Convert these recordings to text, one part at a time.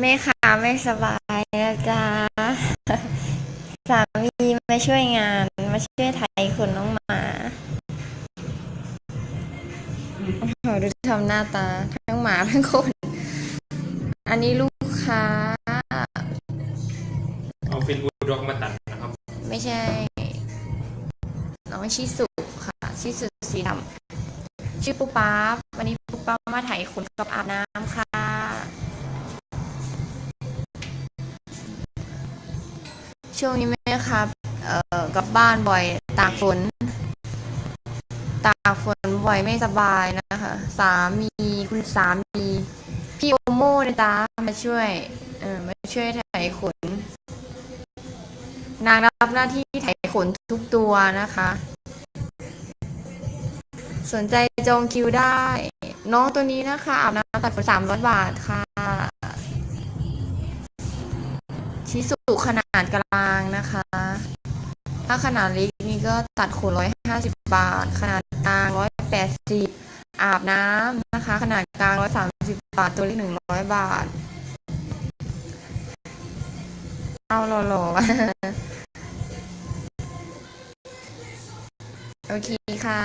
แม่ค้าไม่สบายนะจ๊ะ สามีมาช่วยงาน มาช่วยไถขนน้องหมาโอ้โหดูทำหน้าตา ทั้งหมาทั้งคน อันนี้ลูกค้า เอาเป็นบูลด็อกมาตัดนะครับ ไม่ใช่ น้องชิสุค่ะ ชิสุสีดำชื่อปุ๊บป๊าบวันนี้ปุ๊บป๊าบมาไถขนกับอาบน้ำค่ะ ช่วงนี้แม่ครับ เอ่อกลับบ้านบ่อย ตากฝน ตากฝนบ่อยไม่สบายนะคะ สามีคุณสามี พี่โอโม่นะจ๊ะมาช่วย เออมาช่วยไถขน นางรับหน้าที่ไถขนทุกตัวนะคะ สนใจจองคิวได้ น้องตัวนี้นะคะอาบน้ำตัดขนสามร้อยบาทค่ะ ชิสุขนาดกลางนะคะ ถ้าขนาดเล็กนี่ก็ตัดขนร้อยห้าสิบบาท ขนาดกลางร้อยแปดสิบอาบน้ำนะคะ ขนาดกลางร้อยสามสิบบาท ตัวเล็กหนึ่งร้อยบาท เอาหล่อๆ โอเคค่ะ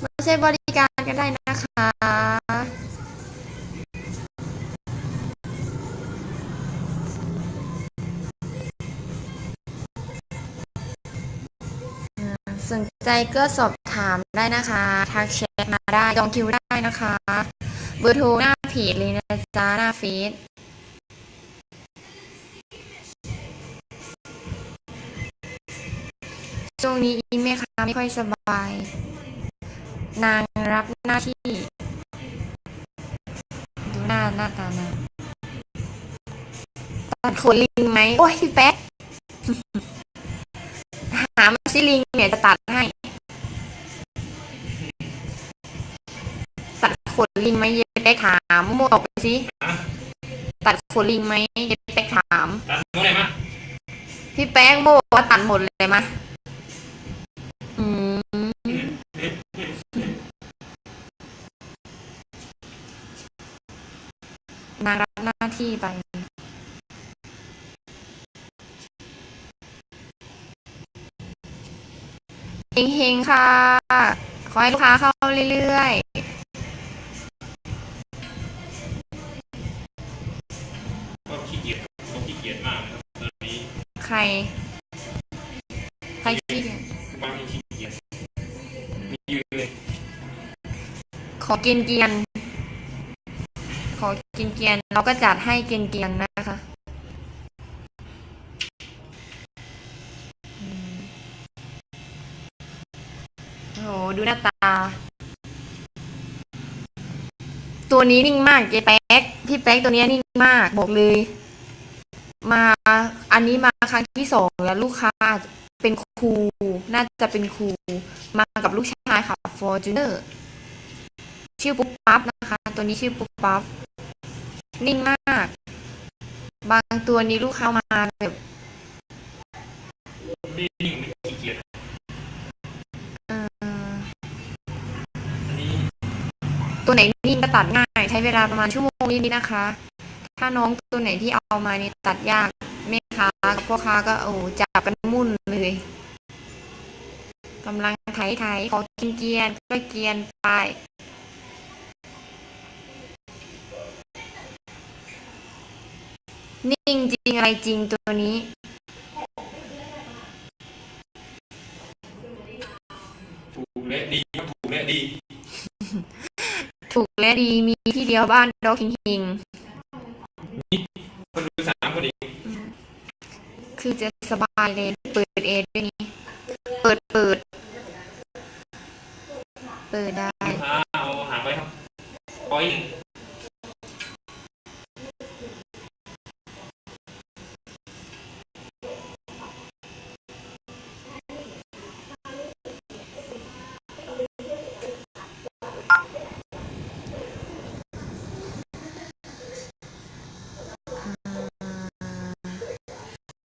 ไมาใช้บริการกันได้นะคะ สนใจก็สอบถามได้นะคะทักแชทมาได้จองคิวได้นะคะ เบอร์โทรหน้าเพจเลยนะจ๊ะหน้าเฟซช่วงนี้อีเมคะไม่ค่อยสบาย นางรับหน้าที่ ดูหน้าหน้าตานางตัดขนลิงไหม โอ้ยพี่แป๊ก ซิลิงเนี่ยจะตัดให้ ตัดขนลิงไหมเย็ดไปถามมั่วออกไปสิตัดขนลิงไหมเย็ดไปถาม ตัดนู้นเลยมั้ยพี่แป้งโมบอกว่าตัดหมดเลยมะอืม นางรับหน้าที่ไป เฮงๆค่ะ ขอให้ลูกค้าเข้าเรื่อยก็ขี้เกียจผมขี้เกียจมากนะครับตอนนี้ๆใคร ใครที่บ้านที่ขี้เกียจมียืนเลยขอเกียนเกียนๆขอเกียนเกียนๆเราก็จัดให้เกียนเกียนๆนะคะ โหดูหน้าตา ตัวนี้นิ่งมากเจแป๊กพี่แป๊กตัวนี้นิ่งมากบอกเลย มาอันนี้มาครั้งที่สองแล้วลูกค้าเป็นครูน่าจะเป็นครูมากับลูกชายค่ะฟอร์จูเนอร์ชื่อปุ๊บปั๊บนะคะ ตัวนี้ชื่อปุ๊บปั๊บนิ่งมาก บางตัวนี้ลูกค้ามาแบบ ไม่นิ่งไม่ขี้เกียจ เอ่อ อันนี้ ตัวไหนนิ่งก็ตัดง่าย ใช้เวลาประมาณชั่วโมงนิดๆนะคะ ถ้าน้องตัวไหนที่เอามานี่ตัดยากแม่ค้ากับพ่อค้าก็โอ้จับกันมุ่นเลยกำลังไถไถๆขอกินเกียนก็เกียนไปนิ่งจริงอะไรจริงตัวนี้ถูกและดีครับถูกและดี ถูกและดีมีที่เดียวบ้านดอกหิงหิงคนดูสามคนเองคือจะสบายเลย เปิดเอด้วยนี่